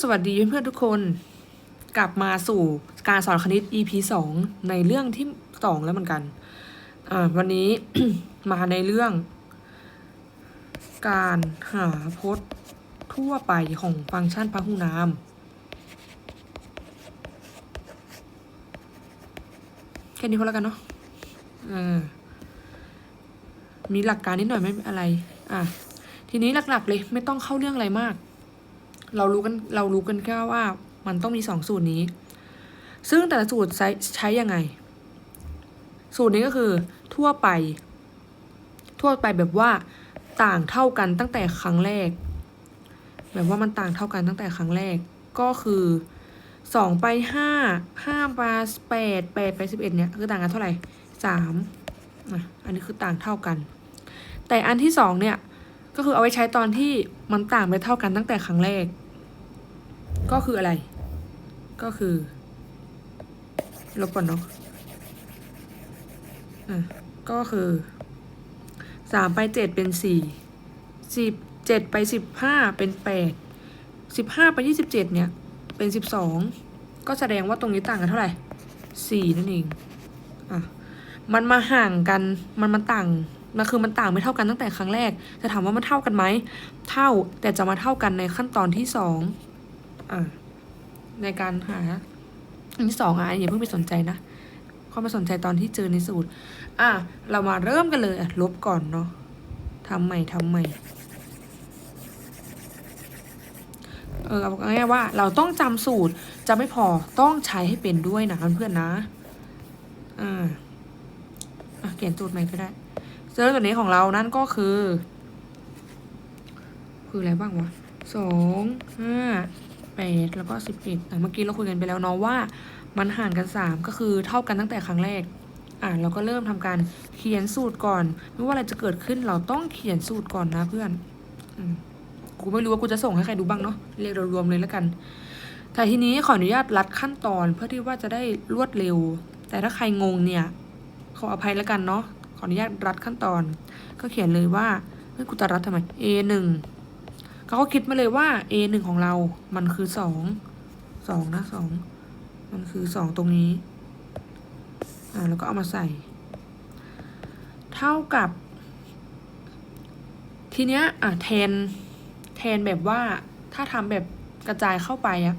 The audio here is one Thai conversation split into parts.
สวัสดีเพื่อนๆทุกคน กลับมาสู่การสอนคณิต EP สองในเรื่องที่สองแล้วเหมือนกัน อ่า วันนี้ มาในเรื่อง การหาพจน์ทั่วไปของฟังก์ชันพหุนาม แค่นี้พอแล้วกันเนาะอ่ามีหลักการนิดหน่อยไม่อะไร อะ ทีนี้หลักๆเลยไม่ต้องเข้าเรื่องอะไรมาก เรารู้กันเรารู้กันแค่ว่ามันต้องมีสองสูตรนี้ ซึ่งแต่ละสูตรใช้ใช้ยังไง สูตรนี้ก็คือทั่วไป ทั่วไปแบบว่าต่างเท่ากันตั้งแต่ครั้งแรก แบบว่ามันต่างเท่ากันตั้งแต่ครั้งแรกก็คือสองไปห้าห้าไปแปดแปดไปสิบเอ็ดเนี่ยคือต่างกันเท่าไหร่สามอันนี้คือต่างเท่ากัน แต่อันที่สองเนี่ยก็คือเอาไว้ใช้ตอนที่มันต่างไปเท่ากันตั้งแต่ครั้งแรก ก็คืออะไร ก็คือ ลบก่อนเนาะอะก็คือสามไปเจ็ดเป็นสี่สิบเจ็ดไปสิบห้าเป็นแปดสิบห้าไปยี่สิบเจ็ดเนี่ย เป็นสิบสองก็แสดงว่าตรงนี้ต่างกันเท่าไหร่สี่นั่นเองอะมันมาห่างกันมันมาต่างมันคือมันต่างไม่เท่ากันตั้งแต่ครั้งแรก จะถามว่ามันเท่ากันไหม เท่าแต่จะมาเท่ากันในขั้นตอนที่สอง อะในการหาอันที่สองอะอย่าเพิ่งไปสนใจนะเข้ามาสนใจตอนที่เจอในสูตร อะเรามาเริ่มกันเลยอะลบก่อนเนาะทำใหม่ทำใหม่เออเอาง่ายว่าเราต้องจำสูตรจะไม่พอต้องใช้ให้เป็นด้วยนะเพื่อนๆนะอ่าเขียนสูตรใหม่ก็ได้เจอตัวนี้ของเรานั่นก็คือ คืออะไรบ้างวะสองห้า แปดแล้วก็สิบเอ็ดอะเมื่อกี้เราคุยกันไปแล้วเนาะว่า มันห่างกันสามก็คือเท่ากันตั้งแต่ครั้งแรกอะเราก็เริ่มทำการเขียนสูตรก่อน ไม่ว่าอะไรจะเกิดขึ้นเราต้องเขียนสูตรก่อนนะเพื่อนอืมกูไม่รู้ว่ากูจะส่งให้ใครดูบ้างเนาะเรียกเรารวมเลยแล้วกัน แต่ทีนี้ขออนุญาตรัดขั้นตอนเพื่อที่ว่าจะได้รวดเร็ว แต่ถ้าใครงงเนี่ยขออภัยแล้วกันเนาะขออนุญาตรัดขั้นตอน ก็เขียนเลยว่าเฮ้ยกูจะรัดทำไม A หนึ่ง เขาก็คิดมาเลยว่า A หนึ่งของเรา มันคือสองสองนะสองมันคือสองตรงนี้ อ่าแล้วก็เอามาใส่ เท่ากับ ทีเนี้ยอะแทนแทนแบบว่าถ้าทำแบบกระจายเข้าไปอะ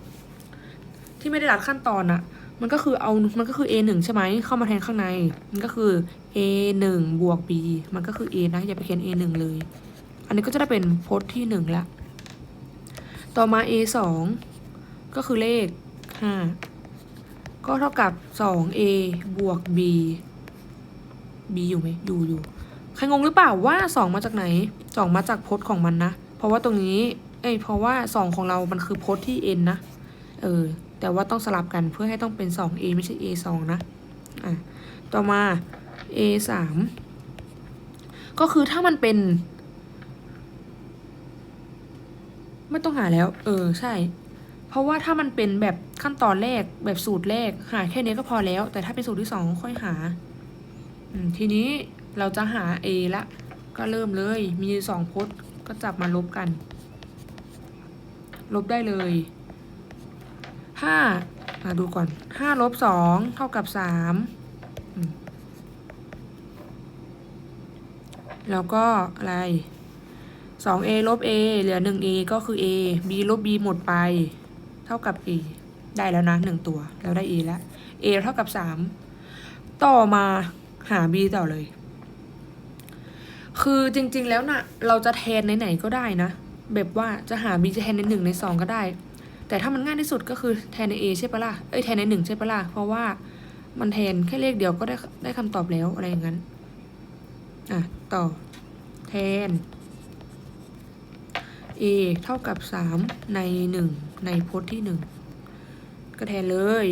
ที่ไม่ได้รัดขั้นตอนอะมันก็คือเอา มันก็คือ a หนึ่งใช่ไหม เข้ามาแทนข้างใน มันก็คือ a หนึ่งบวก b มันก็คือ a นะ อย่าไปเขียน a หนึ่งเลย อันนี้ก็จะได้เป็นพจน์ที่หนึ่งละ ต่อมา a สองก็คือเลขห้าก็เท่ากับสอง a บวก b b อยู่ไหมอยู่อยู่ใครงงหรือเปล่าว่าสองมาจากไหนสองมาจากพจน์ของมันนะ เพราะว่าตรงนี้ เอ้ยเพราะว่าสองของเรามันคือพจน์ที่ n นะ เออ แต่ว่าต้องสลับกันเพื่อให้ต้องเป็นสอง a ไม่ใช่ a สองนะ อะ ต่อมา a สามก็คือถ้ามันเป็น ไม่ต้องหาแล้ว เออใช่ เพราะว่าถ้ามันเป็นแบบขั้นตอนแรกแบบสูตรแรก หาแค่นี้ก็พอแล้ว แต่ถ้าเป็นสูตรที่สองค่อยหา อืมทีนี้เราจะหา a ละ ก็เริ่มเลย มีสองพจน์ก็จับมาลบกัน ลบได้เลยห้ามาดูก่อนห้าลบสองเท่ากับสามอืมแล้วก็อะไร สอง a ลบ a เหลือหนึ่ง a ก็คือ a b ลบ b หมดไป เท่ากับ a ได้แล้วนะหนึ่งตัว เราได้ a แล้ว a เท่ากับสามต่อมาหา b ต่อเลย คือจริงๆแล้วนะ่ะ เราจะแทนไหนๆก็ได้นะ แบบว่าจะหา b จะแทนในหนึ่งในสองก็ได้ แต่ถ้ามันง่ายที่สุดก็คือแทนใน a ใช่ปะล่ะ เอ้ยแทนในหนึ่งใช่ปะล่ะ เพราะว่ามันแทนแค่เลขเดียวก็ได้ได้คำตอบแล้วอะไรอย่างนั้น อะ ต่อ แทน a เท่ากับสามในหนึ่งในพจน์ที่หนึ่งก็แทนเลย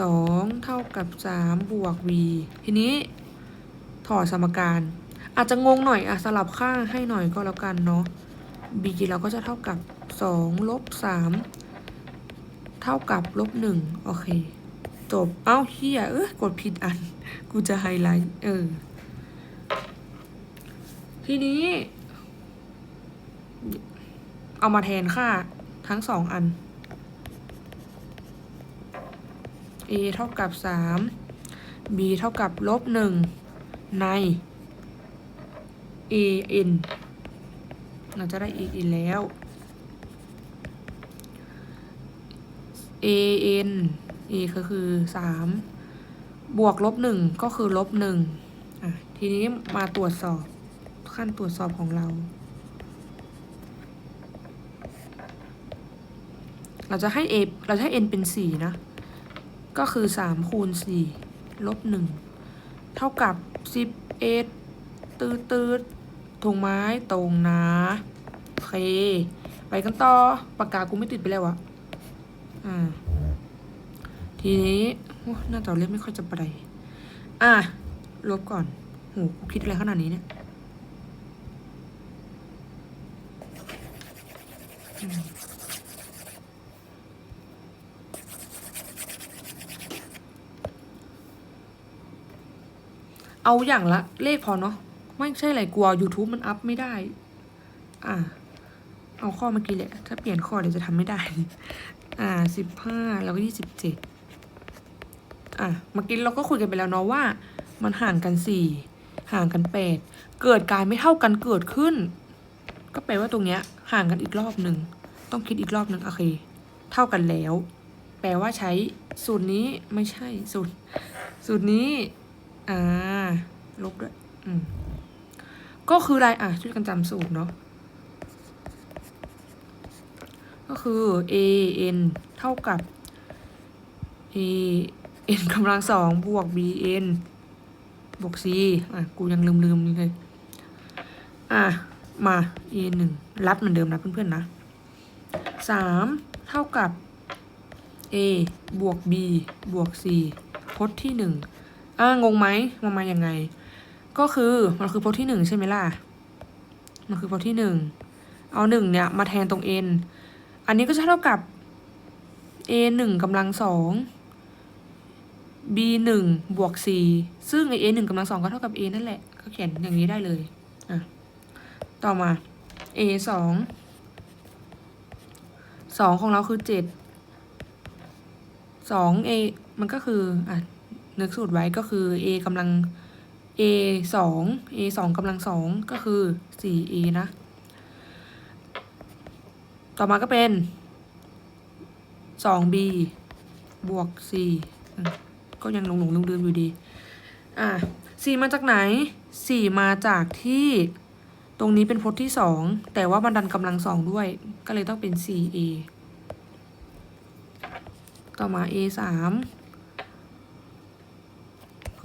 สองเท่ากับสามบวก v ทีนี้ถอดสมการอาจจะงงหน่อยอะสลับข้างให้หน่อยก็แล้วกันเนาะ b เราก็จะเท่ากับสองลบสามเท่ากับลบหนึ่งโอเค จบ เอ้าเฮียเออกดผิดอัน กูจะไฮไลท์ เออ ทีนี้ เอามาแทนค่าทั้งสองอัน a เท่ากับ 3 b เท่ากับลบ1ใน a n เราจะได้ a n แล้ว a n a ก็คือ 3 บวกลบ1ก็คือลบ1อะ ทีนี้มาตรวจสอบขั้นตรวจสอบของเรา เราจะให้ a เราจะให้ n เป็นสี่นะ ก็คือสามคูณสี่ลบหนึ่งเท่ากับสิบเอ็ดตืดตืดถุงไม้ตรงนะโอเค ไปกันต่อ ปากกากูไม่ติดไปแล้วอะอ่า ทีนี้โอ้หน้าจอเล่มไม่ค่อยจะไปอะ ลบก่อนโหกูคิดอะไรขนาดนี้เนี่ย เอาอย่างละเลขพอเนาะไม่ใช่อะไรกลัว YouTube มันอัพไม่ได้ อะเอาข้อเมื่อกี้แหละ ถ้าเปลี่ยนข้อเดี๋ยวจะทำไม่ได้ อ่าสิบห้าแล้วก็ยี่สิบเจ็ดอะเมื่อกี้เราก็คุยกันไปแล้วเนาะว่า มันห่างกันสี่ห่างกันแปดเกิดการไม่เท่ากันเกิดขึ้น ก็แปลว่าตรงเนี้ย ห่างกันอีกรอบหนึ่งต้องคิดอีกรอบหนึ่งโอเค เท่ากันแล้ว แปลว่าใช้สูตรนี้ไม่ใช่สูตรสูตรนี้ อ่า ลบด้วย อืม ก็คืออะไรอะ ช่วยกันจำสูตรเนาะ ก็คือ a n เท่ากับ a n กำลังสองบวก b n บวก c อะ กูยังลืมลืมเลย อะ มา a หนึ่งรับเหมือนเดิมนะเพื่อนๆนะสามเท่ากับ a บวก b บวก c พจน์ที่หนึ่ง อะงงไหมมันมาอยังไง ก็คือมันคือพจน์ที่หนึ่งใช่ไหมล่ะ มันคือพจน์ที่หนึ่งเอาหนึ่งเนี่ยมาแทนตรง n อันนี้ก็จะเท่ากับ a หนึ่งกำลังสอง b หนึ่งบวก c ซึ่งไอ a หนึ่งกำลังสองก็เท่ากับ a นั่นแหละ ก็เขียนอย่างนี้ได้เลย อะ ต่อมา a สองสองของเราคือเจ็ดสอง a มันก็คือ อะ นึกสูตรไว้ก็คือ a กำลัง a สอง a สองกำลังสองก็คือสี่ a นะ ต่อมาก็เป็นสอง b บวก c อืมก็ยังหลงหลงลืมลืมๆอยู่ดี อะ c มาจากไหน c มาจากที่ตรงนี้เป็นพจน์ที่สองแต่ว่าบันดันกำลังสองด้วย ก็เลยต้องเป็น 4a ต่อมา a สาม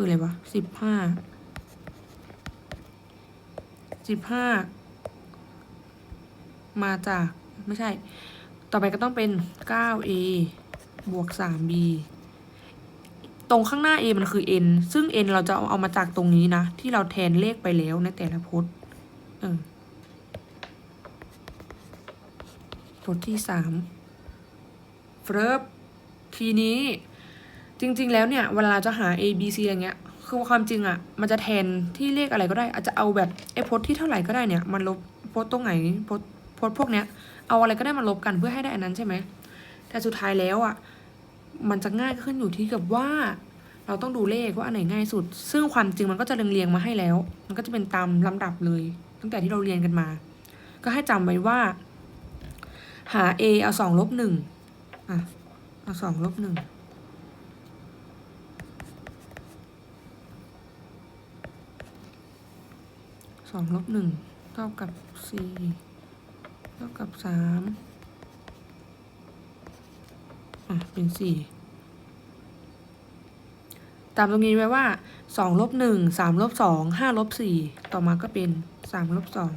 คืออะไรวะสิบห้าสิบห้ามาจากไม่ใช่ ต่อไปก็ต้องเป็น 9a บวก 3b ตรงข้างหน้า a มันคือ n ซึ่ง n เราจะเอาเอามาจากตรงนี้นะ ที่เราแทนเลขไปแล้วในแต่ละพจน์เออพจน์ที่สามเฟิร์บทีนี้ จริง ๆ แล้วเนี่ยเวลาจะหา a b c อะไรเงี้ย คือความจริงอะ่ะ มันจะแทนที่เลขอะไรก็ได้ อาจจะเอาแบบไอ้พจน์ที่เท่าไหร่ก็ได้เนี่ย มันลบพจน์ตรงไหนพจน์พจน์พวกเนี้ย เอาอะไรก็ได้มาลบกันเพื่อให้ได้อันนั้นใช่ไหม แต่สุดท้ายแล้วอะ่ะ มันจะง่ายขึ้นอยู่ที่กับว่า เราต้องดูเลขว่าอันไหนง่ายสุด ซึ่งความจริงมันก็จะเรียงๆมาให้แล้ว มันก็จะเป็นตามลำดับเลย ตั้งแต่ที่เราเรียนกันมา ก็ให้จำไว้ว่า หา a เอาสองลบหนึ่งอะเอาสองลบหนึ่ง สองลบหนึ่งเท่ากับสี่เท่ากับสามอะเป็นสี่ตามตรงนี้ไว้ว่าสองลบหนึ่งสามลบสองห้าลบสี่ต่อมาก็เป็นสามลบสอง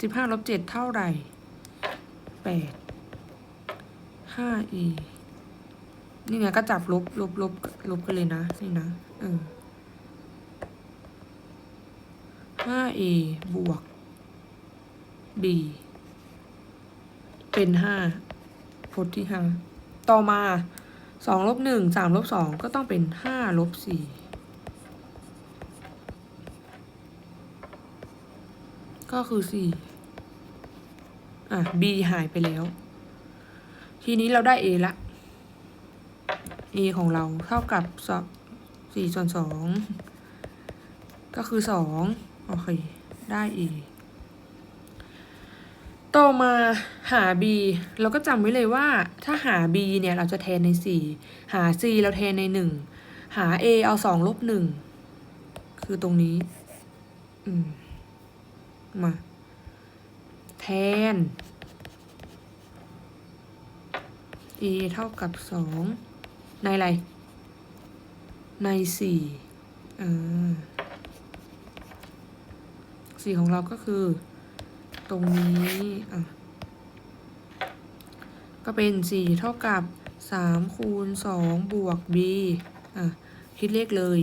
สิบห้าลบเจ็ดเท่าไหร่แปดห้าอี นี่ไงก็จับลบลบลบลบกันเลยนะ นี่นะเออห้า a บวก b เป็นห้าพจน์ที่ห้าต่อมาสองลบหนึ่งสามลบสองก็ต้องเป็นห้าลบสี่ก็คือสี่อะ b หายไปแล้ว ทีนี้เราได้ a ละ a ของเราเท่ากับสี่ส่วนสองก็คือสองโอเค ได้ a ต่อมาหา b เราก็จำไว้เลยว่าถ้าหา b เนี่ยเราจะแทนในสี่หา c เราแทนในหนึ่งหา a เอาสองลบหนึ่งคือตรงนี้อืมมา แทน a เท่ากับสอง ในอะไร ในสี่อ่าสี่ของเราก็คือ ตรงนี้อะก็เป็นสี่เท่ากับสามคูณสองบวก b อะ คิดเลขเลย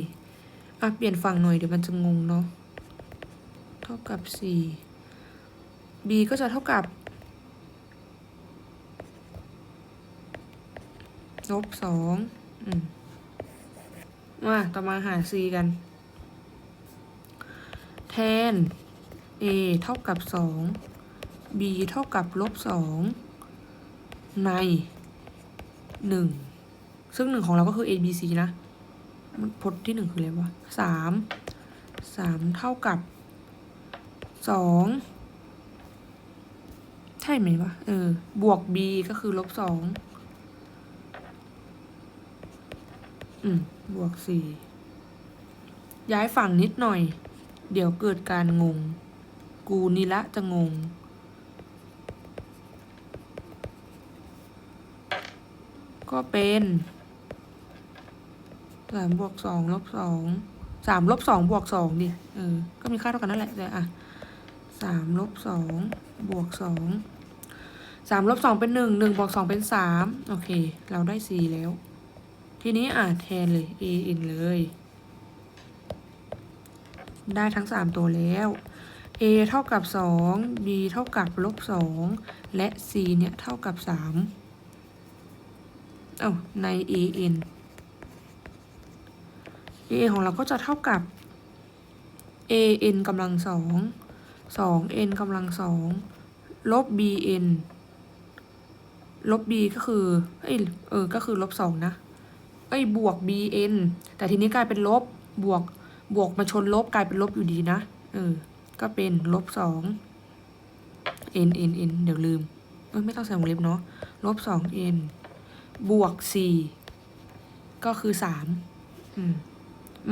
อะ เปลี่ยนฝั่งหน่อยเดี๋ยวมันจะงงเนาะ เท่ากับสี่ b ก็จะเท่ากับ ลบสองมาต่อมาหา c กัน แทน a เท่ากับสอง b เท่ากับลบสองในหนึ่งซึ่งหนึ่งของเราก็คือ a b c นะมันพจน์ที่หนึ่งคืออะไรวะสามสามเท่ากับสองใช่ไหมวะเออบวก b ก็คือลบสอง อืม บวกสี่ย้ายฝั่งนิดหน่อย เดี๋ยวเกิดการงง กูนี่ละจะงง ก็เป็นสามบวกสองลบสองสามลบสองบวกสองดิเออ ก็มีค่าเท่ากันนั่นแหละแต่อะสามลบสองบวกสองสามลบสองเป็นหนึ่งหนึ่งบวกสองเป็นสามโอเค เราได้สี่แล้ว ทีนี้อะแทนเลย a n เลย ได้ทั้งสามตัวแล้ว a เท่ากับสอง b เท่ากับลบสองและ c เนี่ยเท่ากับสามเอ้าใน a n a ของเราก็จะเท่ากับ a n กำลังสองสอง n กำลังสองลบ b n ลบ b ก็คือ เอ้ยเออก็คือลบสองนะ เอ้ยบวก b n แต่ทีนี้กลายเป็นลบบวกบวกมาชนลบกลายเป็นลบอยู่ดีนะ เออ ก็เป็นลบสอง n n n เดี๋ยวลืมเอ้ยไม่ต้องใส่วงเล็บเนาะลบสอง n บวกสี่ก็คือสาม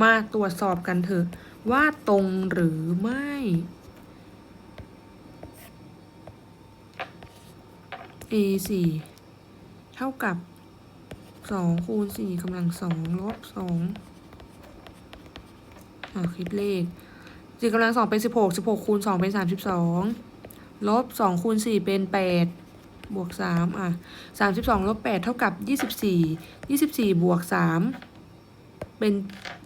มาตรวจสอบกันเถอะ ว่าตรงหรือไม่ a สี่เท่ากับ สองคูณสี่กำลังสองลบสองอ่าคิดเลขสี่กำลังสองเป็นสิบหกสิบหกคูณสองเป็นสามสิบสองลบสองคูณสี่เป็นแปดบวกสามอะสามสิบสองลบแปดเท่ากับยี่สิบสี่ยี่สิบสี่บวกสามเป็น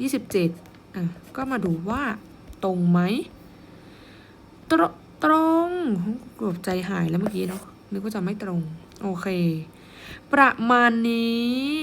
ยี่สิบเจ็ดอะก็มาดูว่าตรงไหมตรตรงเกือบใจหายแล้วเมื่อกี้เนาะนึกว่าจะไม่ตรง โอเค ประมาณนี้